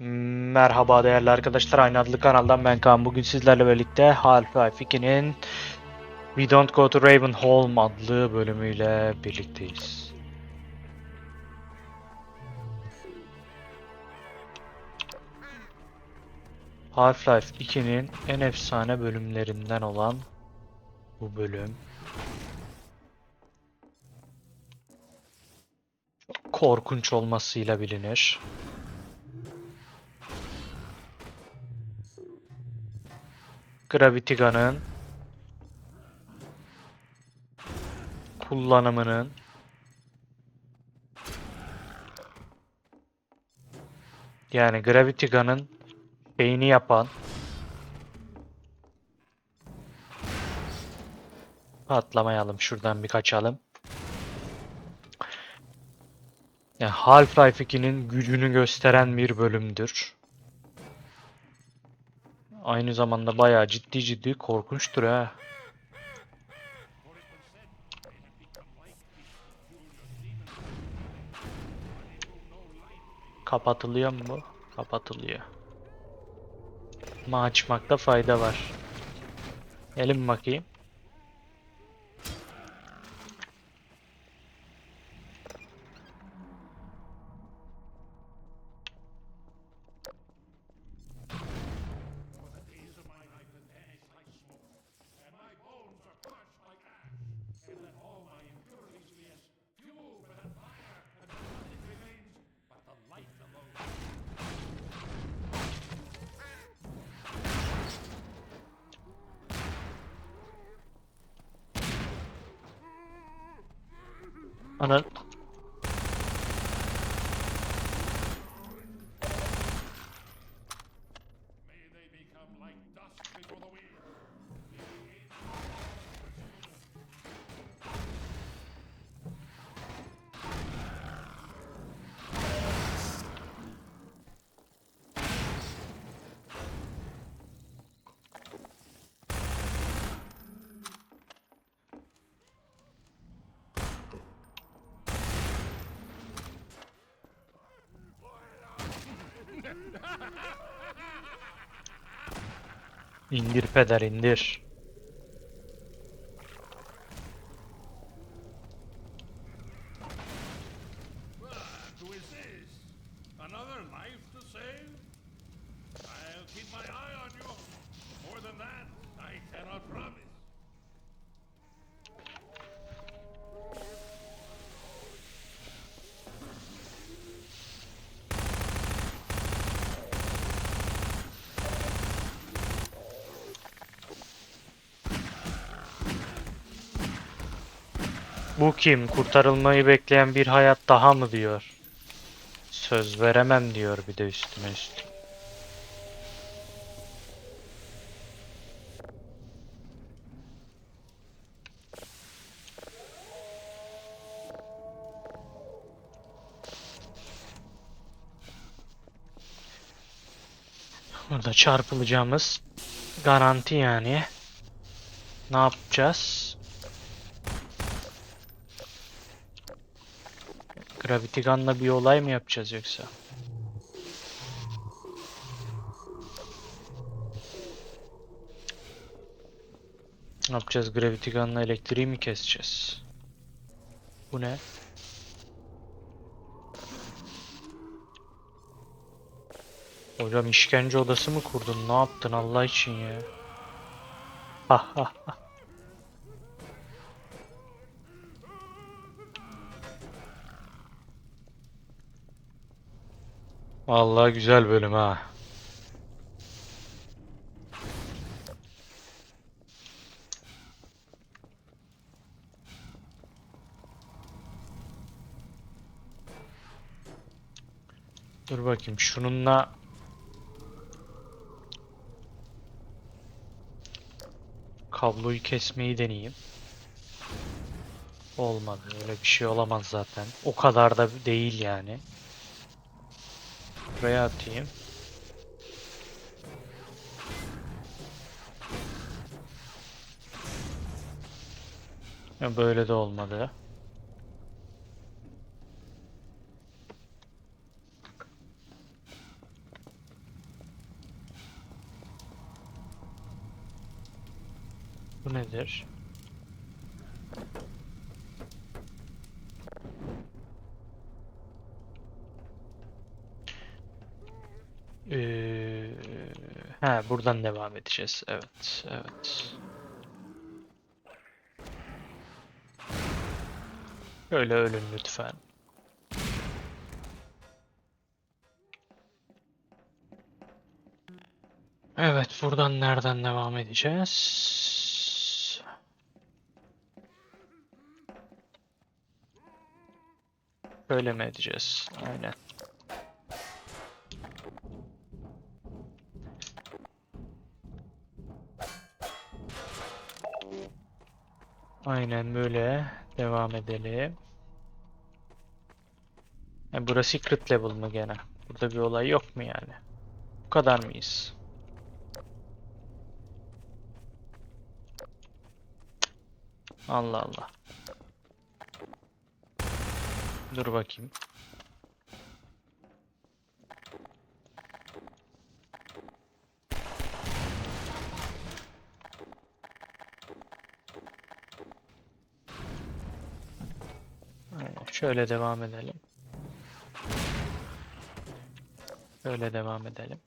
Merhaba değerli arkadaşlar. Aynı adlı kanaldan ben Kaan. Bugün sizlerle birlikte Half-Life 2'nin We Don't Go to Ravenholm adlı bölümüyle birlikteyiz. Half-Life 2'nin en efsane bölümlerinden olan bu bölüm. Korkunç olmasıyla bilinir. Gravity Gun'ın kullanımının yani Gravity Gun'ın şeyini yapan patlamayalım şuradan bir kaçalım. Yani Half-Life 2'nin gücünü gösteren bir bölümdür. Aynı zamanda bayağı ciddi ciddi korkunçtur ha. Kapatılıyor mu bu? Kapatılıyor. Ama açmakta fayda var. Elim bakayım. On it. İndir peder indir. Bu kim? Kurtarılmayı bekleyen bir hayat daha mı diyor. Söz veremem diyor bir de üstüne üstlük. Burada çarpılacağımız garanti yani. Ne yapacağız? Gravity Gun'la bir olay mı yapacağız yoksa? Ne yapacağız? Gravity Gun'la elektriği mi keseceğiz? Bu ne? Hocam işkence odası mı kurdun? Ne yaptın Allah için ya? Ha ha ha. Vallahi güzel bölüm ha. Dur bakayım şununla kabloyu kesmeyi deneyeyim. Olmadı. Öyle bir şey olamaz zaten. O kadar da değil yani. Buraya atayım. Böyle de olmadı. Bu nedir? Ha buradan devam edeceğiz. Evet, evet. Öyle ölün lütfen. Evet, buradan nereden devam edeceğiz? Böyle mi edeceğiz? Aynen. Aynen böyle devam edelim. E, burası secret level mı gene? Burada bir olay yok mu yani? Bu kadar mıyız? Allah Allah. Dur bakayım. Aynen, Şöyle devam edelim. Böyle devam edelim.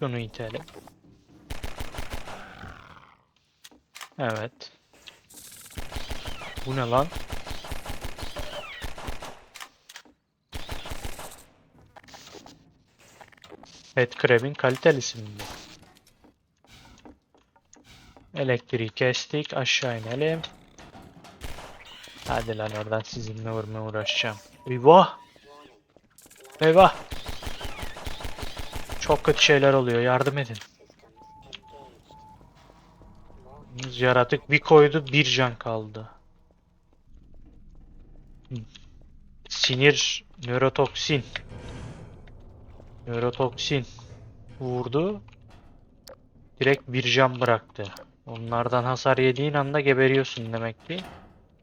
Şunu itelim. Evet. Bu ne lan? Pet Crab'in kalitelisi mi? Elektriği kestik. Aşağı inelim. Hadi lan oradan sizinle vurmaya uğraşacağım. Eyvah! Eyvah! Çok kötü şeyler oluyor. Yardım edin. Yaratık bir koydu bir can kaldı. Sinir nörotoksin. Nörotoksin vurdu. Direkt bir can bıraktı. Onlardan hasar yediğin anda geberiyorsun demek ki.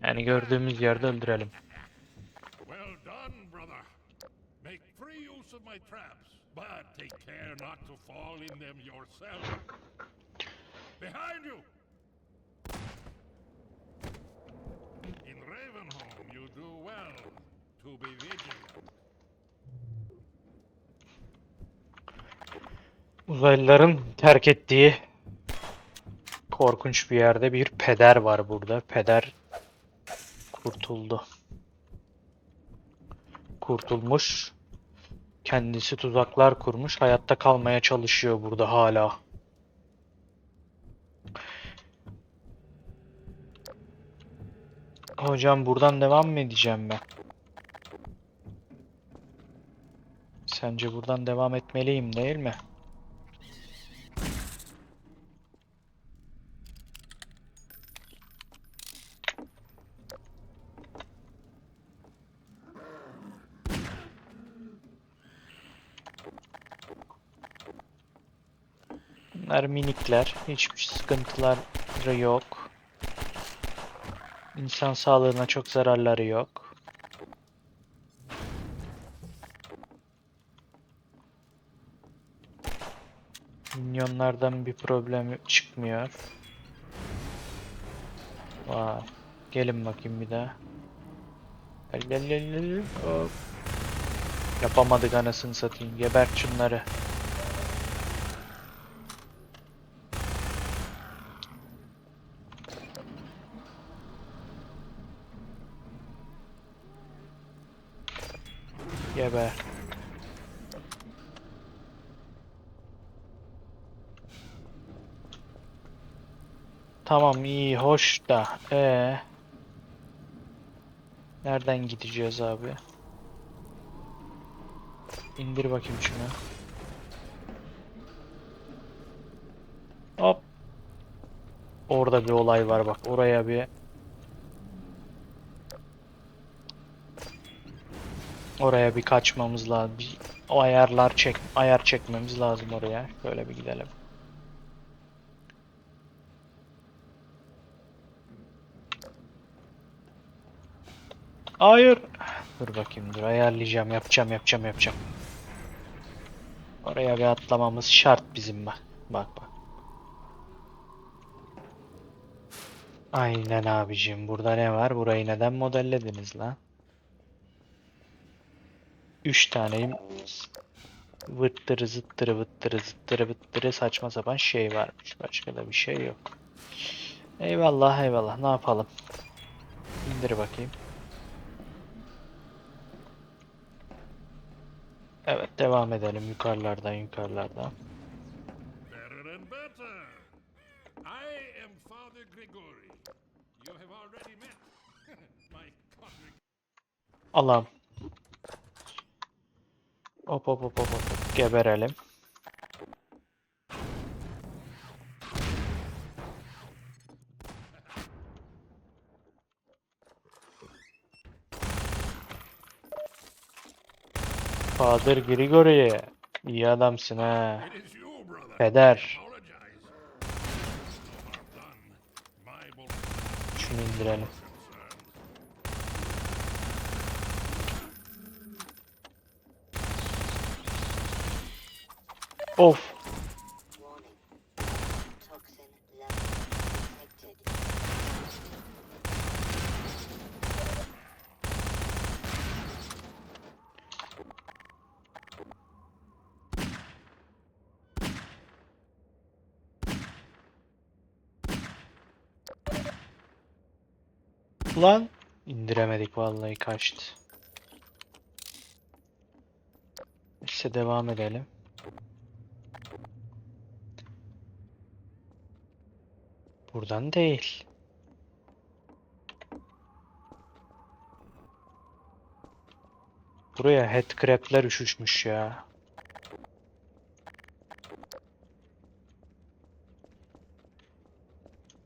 Yani gördüğümüz yerde öldürelim. Behind you! In Ravenholm, you do well to be vigilant. Uzaylıların terk ettiği korkunç bir yerde bir peder var burada. Peder kurtuldu. Kurtulmuş. Kendisi tuzaklar kurmuş. Hayatta kalmaya çalışıyor burada hala. Hocam buradan devam mı edeceğim ben? Sence buradan devam etmeliyim değil mi? Bunlar minikler. Hiçbir sıkıntıları yok. İnsan sağlığına çok zararları yok. Minyonlardan bir problem çıkmıyor. Vay. Gelin bakayım bir daha. Hop. Yapamadık anasını satayım. Gebert şunları. Geber. Tamam iyi hoş da ee Nereden gideceğiz abi? İndir bakayım şunu. Hop. Orada bir olay var bak. Oraya bir Oraya bir kaçmamız lazım. Bir o ayarlar çek ayar çekmemiz lazım oraya. Şöyle bir gidelim. Hayır. Dur bakayım dur ayarlayacağım yapacağım yapacağım yapacağım. Oraya bir atlamamız şart bizim bak. Bak bak. Aynen abicim. Burada ne var? Burayı neden modellediniz lan? Üç tane vıttırı zıttırı vıttırı zıttırı vıttırı saçma sapan şey varmış. Başka da bir şey yok. Eyvallah eyvallah. Ne yapalım? İndir bakayım. Evet devam edelim yukarılardan yukarılardan. Better Hop hop hop hop hop. Geberelim. Father Grigori. İyi adamsın ha. Peder. Şunu indirelim. Of. Lan indiremedik vallahi kaçtı. Neyse devam edelim. Buradan değil. Buraya headcrab'ler üşüşmüş ya.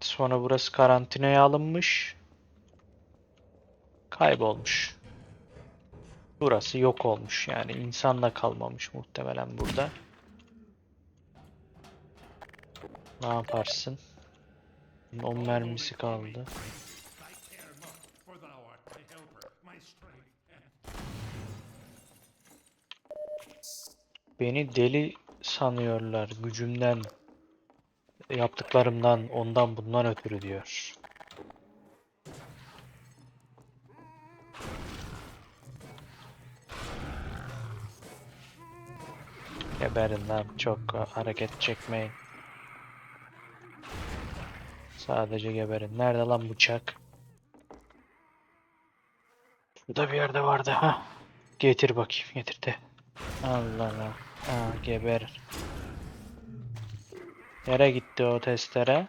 Sonra burası karantinaya alınmış. Kaybolmuş. Burası yok olmuş yani insan da kalmamış muhtemelen burada. Ne yaparsın? 10 mermisi kaldı. Beni deli sanıyorlar gücümden, yaptıklarımdan, ondan bundan ötürü diyor. Geberin lan çok hareket çekmeyin. Sadece geberin. Nerede lan bıçak? Şurada bir yerde vardı ha. Getir bakayım getir de. Allah Allah. Ha geber. Nereye gitti o testere?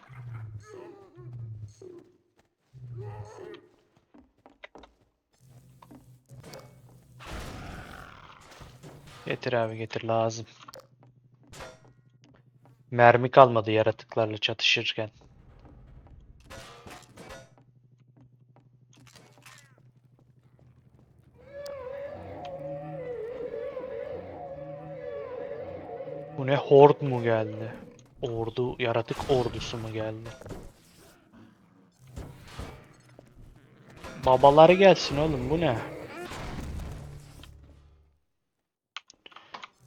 Getir abi getir lazım. Mermi kalmadı yaratıklarla çatışırken. Ne hord mu geldi? Ordu, yaratık ordusu mu geldi? Babaları gelsin oğlum bu ne?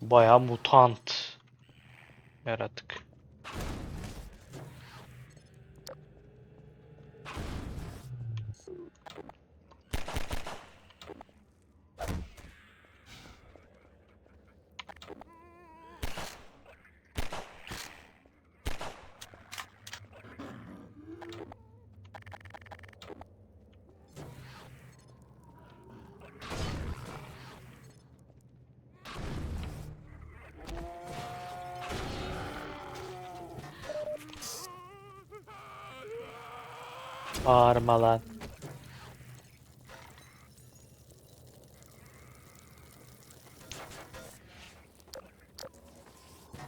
Baya mutant yaratık. Bağırma lan.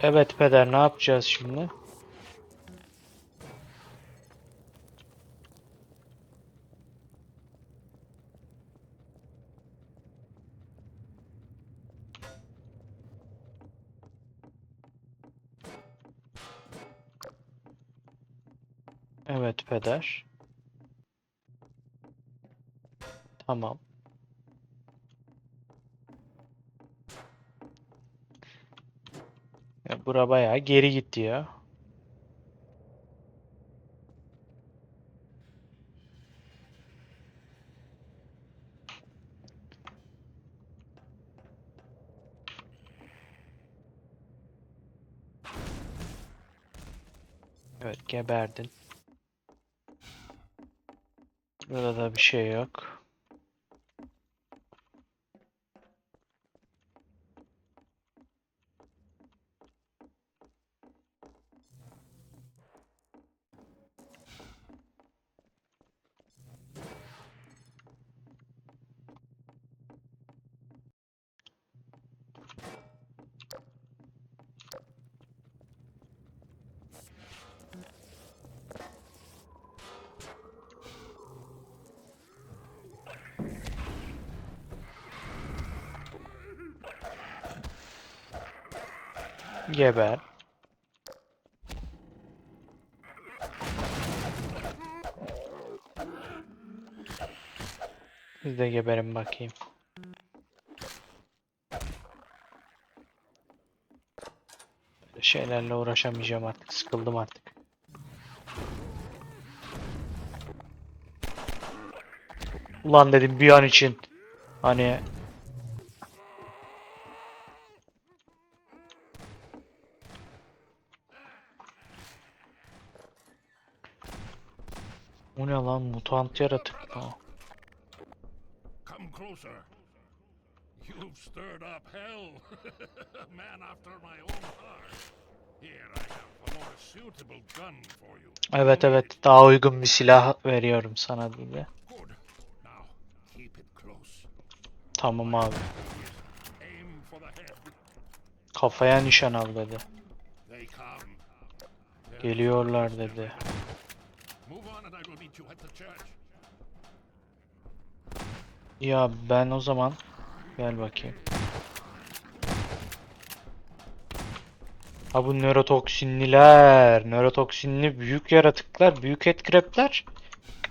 Evet peder ne yapacağız şimdi? Evet peder. Tamam. Ya bura bayağı geri gitti ya. Evet geberdin. Burada da bir şey yok. Geber. Siz de geberin bakayım. Şeylerle uğraşamayacağım artık. Sıkıldım artık. Ulan dedim bir an için. Hani o ne lan mutant yaratık. Aa. Come closer. You've stirred up hell. man after my own heart. Here I have a more suitable gun for you. Evet evet daha uygun bir silah veriyorum sana close. Tamam abi. Kafaya nişan al dedi. Geliyorlar dedi. Ya ben o zaman gel bakayım. Ha bu nörotoksinliler. Nörotoksinli büyük yaratıklar, büyük headcrab'ler.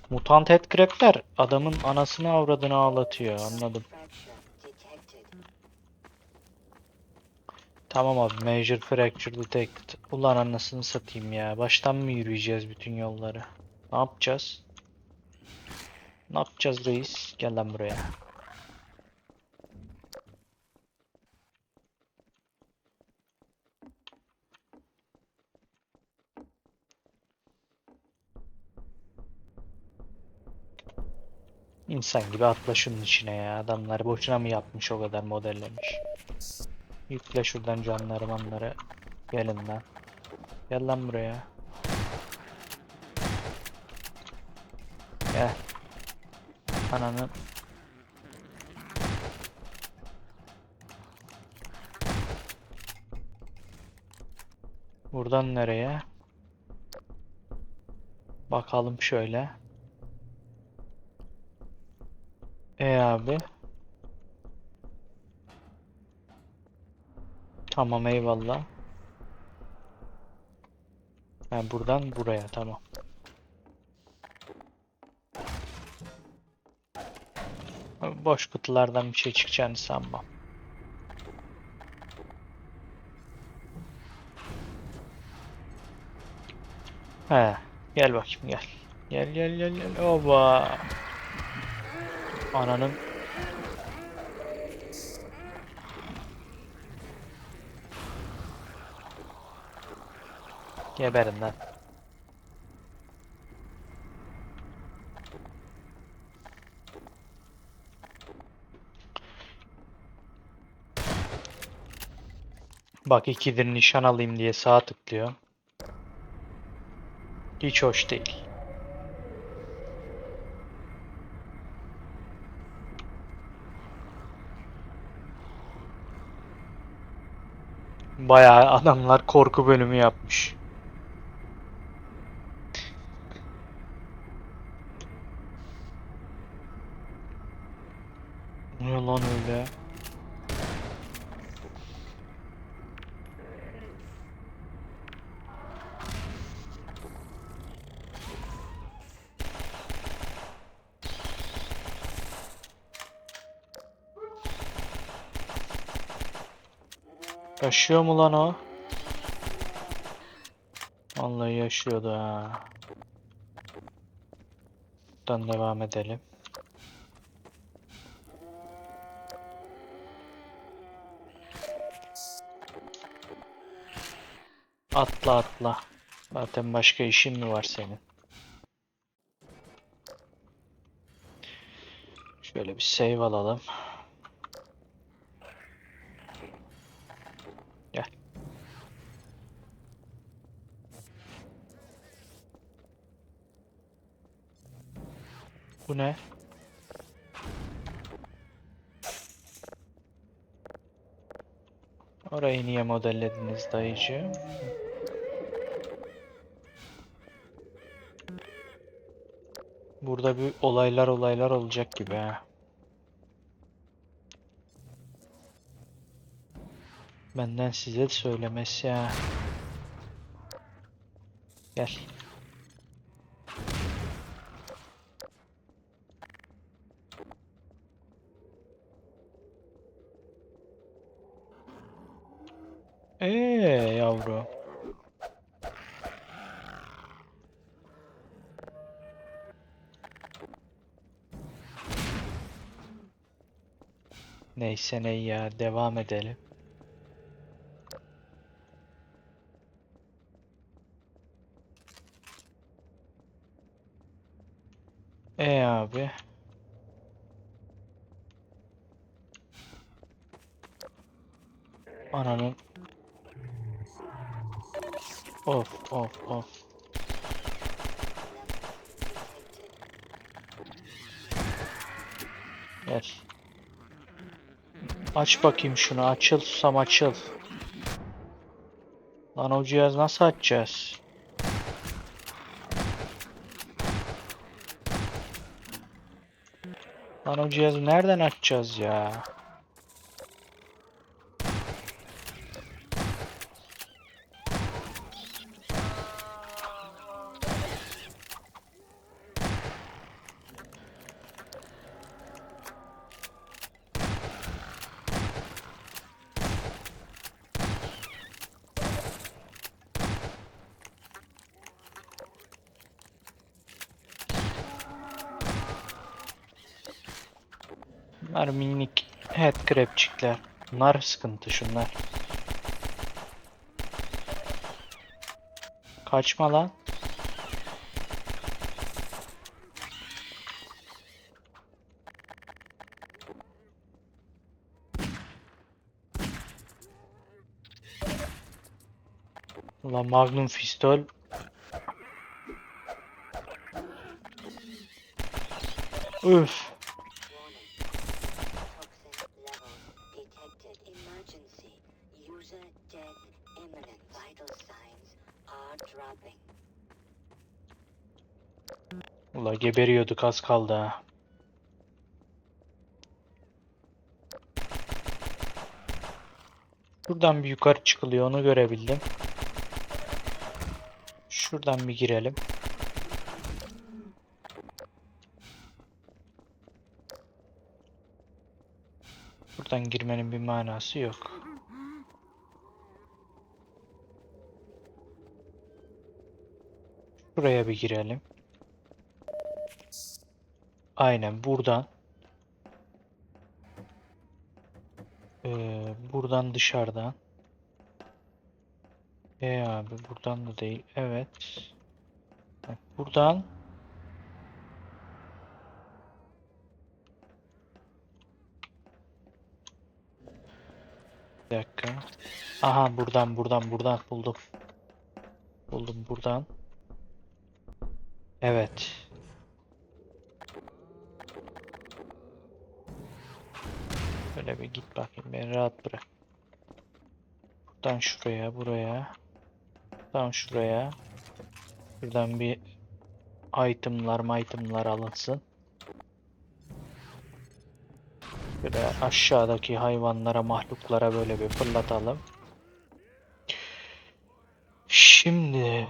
Mutant headcrab'ler adamın anasını avradını ağlatıyor. Anladım. Tamam abi. Major fracture detected. Ulan anasını satayım ya. Baştan mı yürüyeceğiz bütün yolları? Ne yapacağız? Ne yapacağız reis? Gel lan buraya. İnsan gibi atla şunun içine ya. Adamlar boşuna mı yapmış o kadar modellemiş. Yükle şuradan canları manları. Gelin lan. Gel lan buraya. Gel. Ananın. Buradan nereye? Bakalım şöyle. E abi. Tamam eyvallah. Ha buradan buraya tamam. Boş kutulardan bir şey çıkacağını sanmam. He, gel bakayım gel. Gel gel gel gel. Oba. Ananın Geberin lan. Bak ikidir nişan alayım diye sağa tıklıyor. Hiç hoş değil. Bayağı adamlar korku bölümü yapmış. Ne lan öyle? Yaşıyor mu lan o? Vallahi yaşıyordu ha. Buradan devam edelim. Atla atla. Zaten başka işin mi var senin? Şöyle bir save alalım. Ne? Orayı niye modellediniz dayıcı? Burada bir olaylar olaylar olacak gibi ha. Benden size söylemesi ha. Gel. Ee yavru. Neyse ne ya devam edelim. E abi. Ananın. Of of of. Gel. Aç bakayım şunu. Açıl susam açıl. Lan o cihaz nasıl açacağız? Lan o cihazı nereden açacağız ya? Bunlar minik headcrabçikler. Bunlar sıkıntı şunlar. Kaçma lan. Ulan Magnum Pistol. Üf. Geberiyorduk az kaldı ha. Buradan bir yukarı çıkılıyor onu görebildim. Şuradan bir girelim. Buradan girmenin bir manası yok. Şuraya bir girelim. Aynen buradan. Ee, buradan dışarıdan. E abi buradan da değil. Evet. Buradan. Bir dakika. Aha buradan buradan buradan buldum. Buldum buradan. Evet. Böyle bir git bakayım beni rahat bırak. Buradan şuraya buraya. Buradan şuraya. Buradan bir itemlar itemlar alınsın. Böyle aşağıdaki hayvanlara mahluklara böyle bir fırlatalım. Şimdi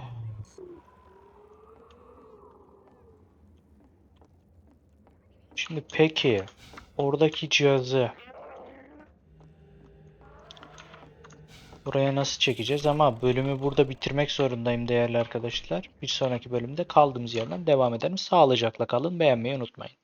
Şimdi peki oradaki cihazı Buraya nasıl çekeceğiz ama bölümü burada bitirmek zorundayım değerli arkadaşlar. Bir sonraki bölümde kaldığımız yerden devam edelim. Sağlıcakla kalın. Beğenmeyi unutmayın.